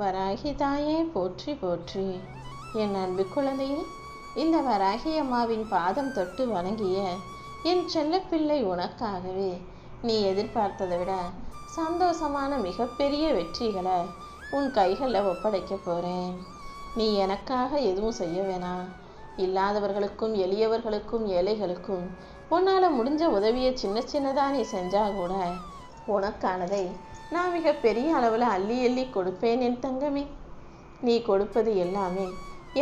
வராகி தாயே போற்றி போற்றி. என் அன்பு குழந்தையே இந்த வராகி அம்மாவின் பாதம் தொட்டு வணங்கிய என் செல்லப்பிள்ளை உனக்காகவே. நீ எதிர்பார்த்ததை விட சந்தோஷமான மிகப்பெரிய வெற்றிகளை உன் கைகளில் ஒப்படைக்க போகிறேன் நீ எனக்காக எதுவும் செய்ய வேணாம். இல்லாதவர்களுக்கும் எளியவர்களுக்கும் ஏழைகளுக்கும் உன்னால் முடிஞ்ச உதவியை சின்ன சின்னதாக நீ செஞ்சால் கூட உனக்கானதை நான் மிக பெரிய அளவில் அள்ளி அள்ளி கொடுப்பேன் என் தங்கமே. நீ கொடுப்பது எல்லாமே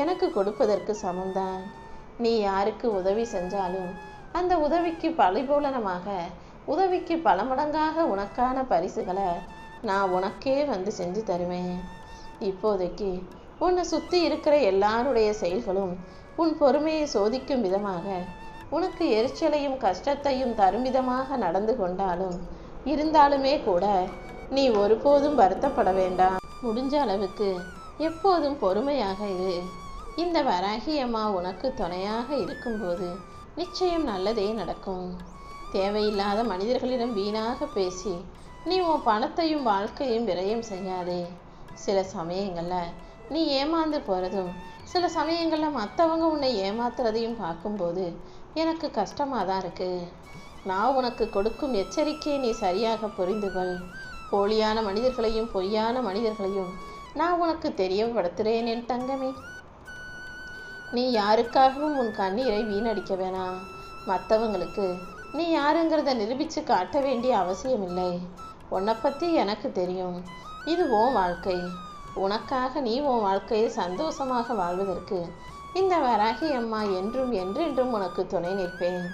எனக்கு கொடுப்பதற்கு சமம்தான். நீ யாருக்கு உதவி செஞ்சாலும் அந்த உதவிக்கு பலிபூலனமாக உதவிக்கு பல மடங்காக உனக்கான பரிசுகளை நான் உனக்கே வந்து செஞ்சு தருவேன். இப்போதைக்கு உன்னை சுற்றி இருக்கிற எல்லாருடைய செயல்களும் உன் பொறுமையை சோதிக்கும் விதமாக உனக்கு எரிச்சலையும் கஷ்டத்தையும் தரும் விதமாக நடந்து கொண்டாலும் இருந்தாலுமே கூட நீ ஒருபோதும் வருத்தப்பட வேண்டாம். முடிஞ்ச அளவுக்கு எப்போதும் பொறுமையாக இரு. இந்த வராகி அம்மா உனக்கு துணையாக இருக்கும்போது நிச்சயம் நல்லதே நடக்கும். தேவையில்லாத மனிதர்களிடம் வீணாக பேசி நீ உன் பணத்தையும் வாழ்க்கையும் விரயம் செய்யாதே. சில சமயங்களில் நீ ஏமாந்து போகிறதும் சில சமயங்களில் மற்றவங்க உன்னை ஏமாத்துறதையும் பார்க்கும்போது எனக்கு கஷ்டமாக தான் இருக்குது நான் உனக்கு கொடுக்கும் எச்சரிக்கையை நீ சரியாக புரிந்து கொள் போலியான மனிதர்களையும் பொய்யான மனிதர்களையும் நான் உனக்கு தெரியப்படுத்துகிறேன் என் தங்கமே. நீ யாருக்காகவும் உன் கண்ணீரை வீணடிக்க வேணாம். மற்றவங்களுக்கு நீ யாருங்கிறத நிரூபித்து காட்ட வேண்டிய அவசியமில்லை. உன்னை பற்றி எனக்கு தெரியும். இது உன் வாழ்க்கை. உனக்காக நீ உன் வாழ்க்கையை சந்தோஷமாக வாழ்வதற்கு இந்த வராகி அம்மா என்றும் என்றென்றும் உனக்கு துணை நிற்பேன்.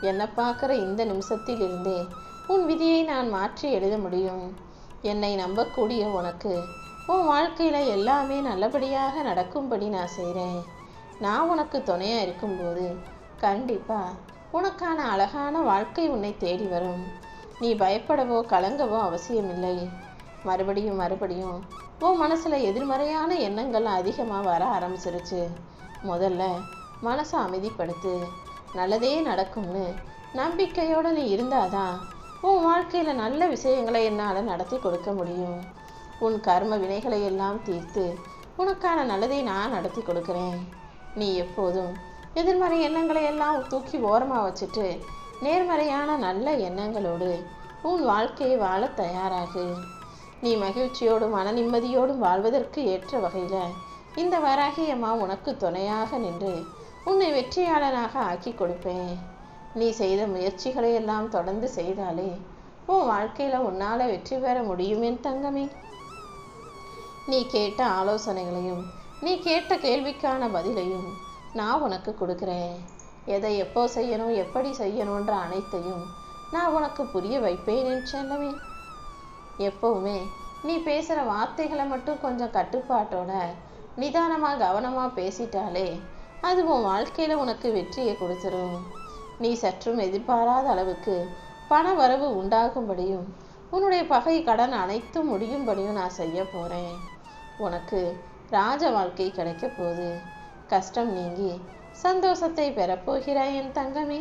என்னை பார்க்குற இந்த நிமிஷத்தில் இருந்தே உன் விதியை நான் மாற்றி எழுத முடியும். என்னை நம்பக்கூடிய உனக்கு உன் வாழ்க்கையில் எல்லாமே நல்லபடியாக நடக்கும்படி நான் செய்கிறேன் நான் உனக்கு துணையாக இருக்கும்போது கண்டிப்பாக உனக்கான அழகான வாழ்க்கை உன்னை தேடி வரும். நீ பயப்படவோ கலங்கவோ அவசியமில்லை. மறுபடியும் மறுபடியும் உன் மனசில் எதிர்மறையான எண்ணங்கள் அதிகமாக வர ஆரம்பிச்சிருச்சு. முதல்ல மனசை அமைதிப்படுத்து. நல்லதே நடக்கும்னு நம்பிக்கையோடு நீ இருந்தாதான் உன் வாழ்க்கையில் நல்ல விஷயங்களை என்னால் நடத்தி கொடுக்க முடியும். உன் கர்ம வினைகளை எல்லாம் தீர்த்து உனக்கான நல்லதை நான் நடத்தி கொடுக்குறேன். நீ எப்போதும் எதிர்மறை எண்ணங்களை எல்லாம் தூக்கி ஓரமாக வச்சுட்டு நேர்மறையான நல்ல எண்ணங்களோடு உன் வாழ்க்கையை வாழ தயாராகு. நீ மகிழ்ச்சியோடும் மன நிம்மதியோடும் வாழ்வதற்கு ஏற்ற வகையில் இந்த வராகி அம்மா உனக்கு துணையாக நின்று உன்னை வெற்றியாளனாக ஆக்கி கொடுப்பேன். நீ செய்த முயற்சிகளை எல்லாம் தொடர்ந்து செய்தாலே உன் வாழ்க்கையில் உன்னால் வெற்றி பெற முடியும் என் தங்கமே. நீ கேட்ட ஆலோசனைகளையும் நீ கேட்ட கேள்விக்கான பதிலையும் நான் உனக்கு கொடுக்குறேன். எதை எப்போ செய்யணும் எப்படி செய்யணுன்ற அனைத்தையும் நான் உனக்கு புரிய வைப்பேன் என்று செல்லமே. எப்பவுமே நீ பேசுகிற வார்த்தைகளை மட்டும் கொஞ்சம் கட்டுப்பாட்டோட நிதானமாக கவனமாக பேசிட்டாலே அது உன் வாழ்க்கையில் உனக்கு வெற்றியை கொடுத்துரும். நீ சற்றும் எதிர்பாராத அளவுக்கு பண வரவு உண்டாகும்படியும் உன்னுடைய பகை கடன் அனைத்தும் முடியும்படியும் நான் செய்ய போகிறேன் உனக்கு ராஜ வாழ்க்கை கிடைக்க போகுது கஷ்டம் நீங்கி சந்தோஷத்தை பெறப்போகிறாய் என் தங்கமே.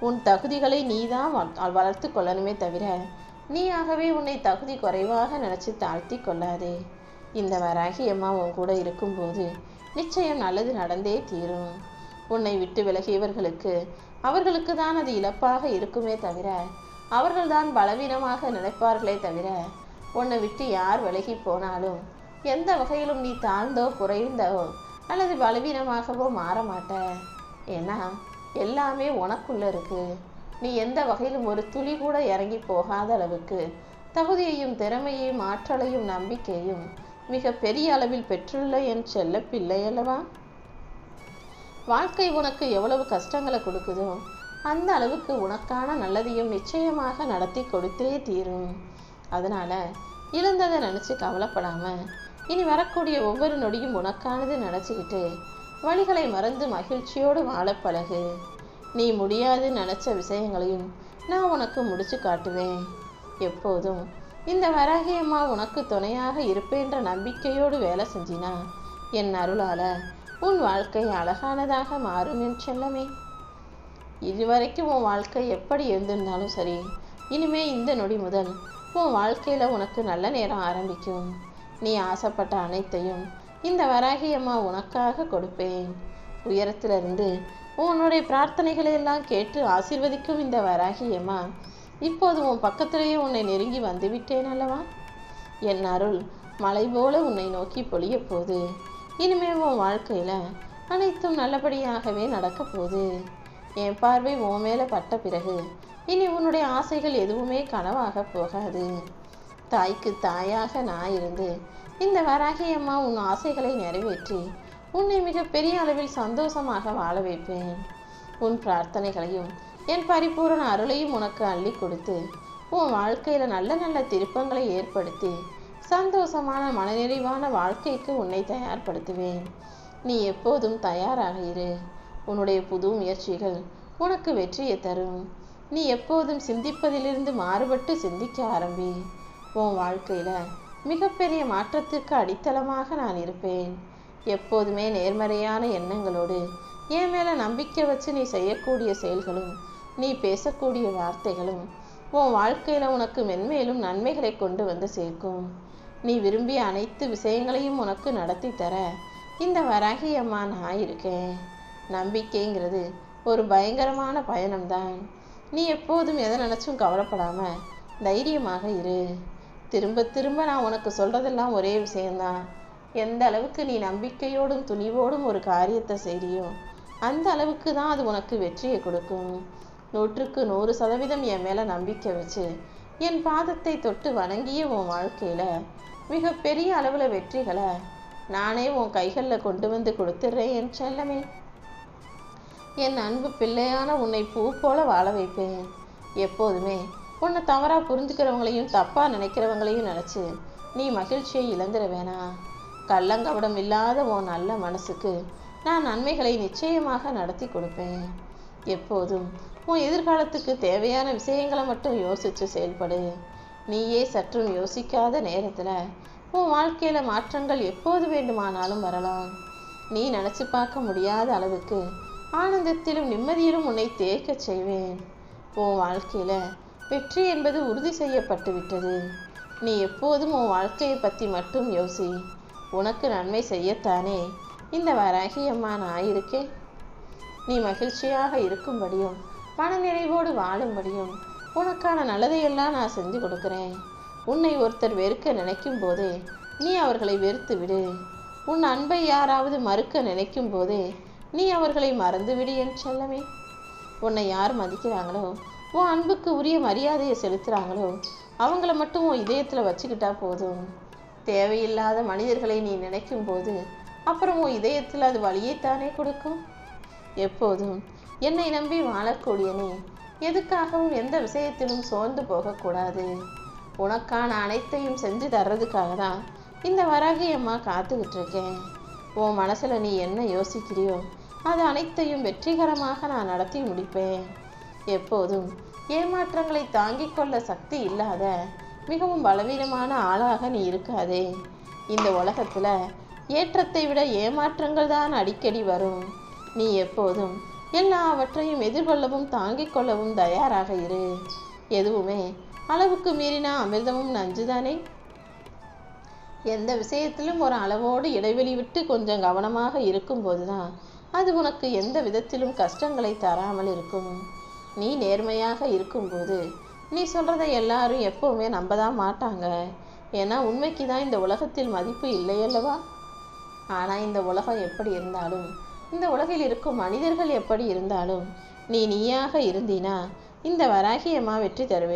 உன் தகுதிகளை நீதான் வளர்த்து கொள்ளணுமே தவிர நீயாகவே உன்னை தகுதி குறைவாக நினச்சி தாழ்த்தி கொள்ளாதே. இந்த வராகி அம்மா உன் கூட இருக்கும்போது நிச்சயம் நல்லது நடந்தே தீரும். உன்னை விட்டு விலகியவர்களுக்கு அவர்களுக்கு தான் அது இழப்பாக இருக்குமே தவிர அவர்கள்தான் பலவீனமாக நினைப்பார்களே தவிர உன்னை விட்டு யார் விலகி போனாலும் எந்த வகையிலும் நீ தாழ்ந்தோ குறைந்தோ அல்லது பலவீனமாகவோ மாற மாட்ட. ஏன்னா எல்லாமே உனக்குள்ள இருக்கு. நீ எந்த வகையிலும் ஒரு துளி கூட இறங்கி போகாத அளவுக்கு தகுதியையும் திறமையையும் ஆற்றலையும் நம்பிக்கையும் மிக பெரிய அளவில் பெற்றுள்ள என் செல்ல பிள்ளை அல்லவா? வாழ்க்கை உனக்கு எவ்வளவு கஷ்டங்களை கொடுக்குதோ அந்த அளவுக்கு உனக்கான நல்லதையும் நிச்சயமாக நடத்தி கொடுத்தே தீரும். அதனால இழந்ததை நினச்சி கவலைப்படாம இனி வரக்கூடிய ஒவ்வொரு நொடியும் உனக்கானது நினச்சிக்கிட்டு வழிகளை மறந்து மகிழ்ச்சியோடு வாழ பழகு. நீ முடியாது நினச்ச விஷயங்களையும் நான் உனக்கு முடிச்சு காட்டுவேன். எப்போதும் இந்த வராகியம்மா உனக்கு துணையாக இருப்பேன்ற நம்பிக்கையோடு வேலை செஞ்சினா என் அருளால உன் வாழ்க்கை அழகானதாக மாறும் என் செல்லமே. இதுவரைக்கும் உன் வாழ்க்கை எப்படி இருந்திருந்தாலும் சரி இனிமே இந்த நொடி முதல் உன் வாழ்க்கையில் உனக்கு நல்ல நேரம் ஆரம்பிக்கும். நீ ஆசைப்பட்ட அனைத்தையும் இந்த வராகியம்மா உனக்காக கொடுப்பேன். உயரத்திலிருந்து உன்னுடைய பிரார்த்தனைகளை எல்லாம் கேட்டு ஆசீர்வதிக்கும் இந்த வராகி அம்மா இப்போது உன் பக்கத்திலேயே உன்னை நெருங்கி வந்துவிட்டேன் அல்லவா? என் அருள் மலை போல உன்னை நோக்கி பொழிய போகுது. இனிமேல் உன் வாழ்க்கையில் அனைத்தும் நல்லபடியாகவே நடக்க போகுது. என் பார்வை உன் மேலே பட்ட பிறகு இனி உன்னுடைய ஆசைகள் எதுவுமே கனவாக போகாது. தாய்க்கு தாயாக நான் இருந்து இந்த வராகி அம்மா உன் ஆசைகளை நிறைவேற்றி உன்னை மிகப்பெரிய அளவில் சந்தோஷமாக வாழ வைப்பேன். உன் பிரார்த்தனைகளையும் என் பரிபூரண அருளையும் உனக்கு அள்ளி கொடுத்து உன் வாழ்க்கையில் நல்ல நல்ல திருப்பங்களை ஏற்படுத்தி சந்தோஷமான மனநிறைவான வாழ்க்கைக்கு உன்னை தயார்படுத்துவேன். நீ எப்போதும் தயாராக இரு. உன்னுடைய புது முயற்சிகள் உனக்கு வெற்றியை தரும். நீ எப்போதும் சிந்திப்பதிலிருந்து மாறுபட்டு சிந்திக்க ஆரம்பி. உன் வாழ்க்கையில் மிகப்பெரிய மாற்றத்திற்கு அடித்தளமாக நான் இருப்பேன். எப்போதுமே நேர்மறையான எண்ணங்களோடு என் மேலே நம்பிக்கை வச்சு நீ செய்யக்கூடிய செயல்களும் நீ பேசக்கூடிய வார்த்தைகளும் உன் வாழ்க்கையில் உனக்கு மென்மேலும் நன்மைகளை கொண்டு வந்து சேர்க்கும். நீ விரும்பிய அனைத்து விஷயங்களையும் உனக்கு நடத்தி தர இந்த வராகி அம்மா நான் இருக்கேன். நம்பிக்கைங்கிறது ஒரு பயங்கரமான பயணம்தான். நீ எப்போதும் எதை நினச்சும் கவலைப்படாமல் தைரியமாக இரு. திரும்ப திரும்ப நான் உனக்கு சொல்கிறதெல்லாம் ஒரே விஷயம்தான். எந்த அளவுக்கு நீ நம்பிக்கையோடும் துணிவோடும் ஒரு காரியத்தை செய்கிறியோ அந்த அளவுக்கு தான் அது உனக்கு வெற்றியை கொடுக்கும். நூற்றுக்கு நூறு சதவீதம் என் மேலே நம்பிக்கை வச்சு என் பாதத்தை தொட்டு வணங்கிய உன் வாழ்க்கையில் மிக பெரிய வெற்றிகளை நானே உன் கைகளில் கொண்டு வந்து கொடுத்துட்றேன் என் செல்லமே. என் அன்பு பிள்ளையான உன்னை பூ போல வாழ வைப்பேன். எப்போதுமே உன்னை தவறாக புரிஞ்சுக்கிறவங்களையும் தப்பாக நினைக்கிறவங்களையும் நினச்சி நீ மகிழ்ச்சியை இழந்துட வேணாம் கள்ளங்கபடம் இல்லாத உன் நல்ல மனசுக்கு நான் நன்மைகளை நிச்சயமாக நடத்தி கொடுப்பேன். எப்போதும். உன் எதிர்காலத்துக்கு தேவையான விஷயங்களை மட்டும் யோசித்து செயல்படு. நீயே சற்றும் யோசிக்காத நேரத்தில் உன் வாழ்க்கையில் மாற்றங்கள் எப்போது வேண்டுமானாலும் வரலாம். நீ நினச்சி பார்க்க முடியாத அளவுக்கு ஆனந்தத்திலும் நிம்மதியிலும் உன்னை தேய்க்க செய்வேன். உன் வாழ்க்கையில் வெற்றி என்பது உறுதி செய்யப்பட்டு விட்டது. நீ எப்போதும் உன் வாழ்க்கையை பற்றி மட்டும் யோசி. உனக்கு நன்மை செய்யத்தானே? இந்த வராகி அம்மா நான் இருக்கேன். நீ மகிழ்ச்சியாக இருக்கும்படியும் மனநிறைவோடு வாழும்படியும் உனக்கான நல்லதையெல்லாம் நான் செஞ்சு கொடுக்கிறேன். உன்னை ஒருத்தர் வெறுக்க நினைக்கும் போதே நீ அவர்களை வெறுத்து விடு உன் அன்பை யாராவது மறுக்க நினைக்கும் போதே நீ அவர்களை மறந்து விடு என் செல்லமே. உன்னை யார் மதிக்கிறாங்களோ உன் அன்புக்கு உரிய மரியாதையை செலுத்துறாங்களோ அவங்கள மட்டும் உன் இதயத்தில் வச்சுக்கிட்டா போதும். தேவையில்லாத மனிதர்களை நீ நினைக்கும் போது அப்புறம் உன் இதயத்தில் அது வழியைத்தானே கொடுக்கும்? எப்போதும் என்னை நம்பி வாழக்கூடிய நீ எதுக்காகவும் எந்த விஷயத்திலும் சோர்ந்து போகக்கூடாது. உனக்கான அனைத்தையும் செஞ்சு தர்றதுக்காக தான் இந்த வராகி அம்மா காத்துக்கிட்டு இருக்கேன் உன் மனசில் நீ என்ன யோசிக்கிறியோ அது அனைத்தையும் வெற்றிகரமாக நான் நடத்தி முடிப்பேன். எப்போதும் ஏமாற்றங்களை தாங்கிக் கொள்ள சக்தி இல்லாத மிகவும் பலவீனமான ஆளாக நீ இருக்காதே. இந்த உலகத்தில் ஏற்றத்தை விட ஏமாற்றங்கள் தான் அடிக்கடி வரும். நீ எப்போதும் எல்லாவற்றையும் எதிர்கொள்ளவும் தாங்கிக் கொள்ளவும் தயாராக இரு. எதுவுமே அளவுக்கு மீறினா அமிர்தமும் நஞ்சுதானே? எந்த விஷயத்திலும் ஒரு அளவோடு இடைவெளி விட்டு கொஞ்சம் கவனமாக இருக்கும்போதுதான் அது உனக்கு எந்த விதத்திலும் கஷ்டங்களை தராமல் இருக்கும். நீ நேர்மையாக இருக்கும்போது நீ சொல்கிறத எல்லாரும் எப்பவுமே நம்பதான் மாட்டாங்க. ஏன்னா உண்மைக்கு தான் இந்த உலகத்தில் மதிப்பு இல்லையல்லவா? ஆனால் இந்த உலகம் எப்படி இருந்தாலும் இந்த உலகில் இருக்கும் மனிதர்கள் எப்படி இருந்தாலும் நீ நீயாக இருந்தீனா இந்த வராகி அம்மா வெற்றி தருவேன்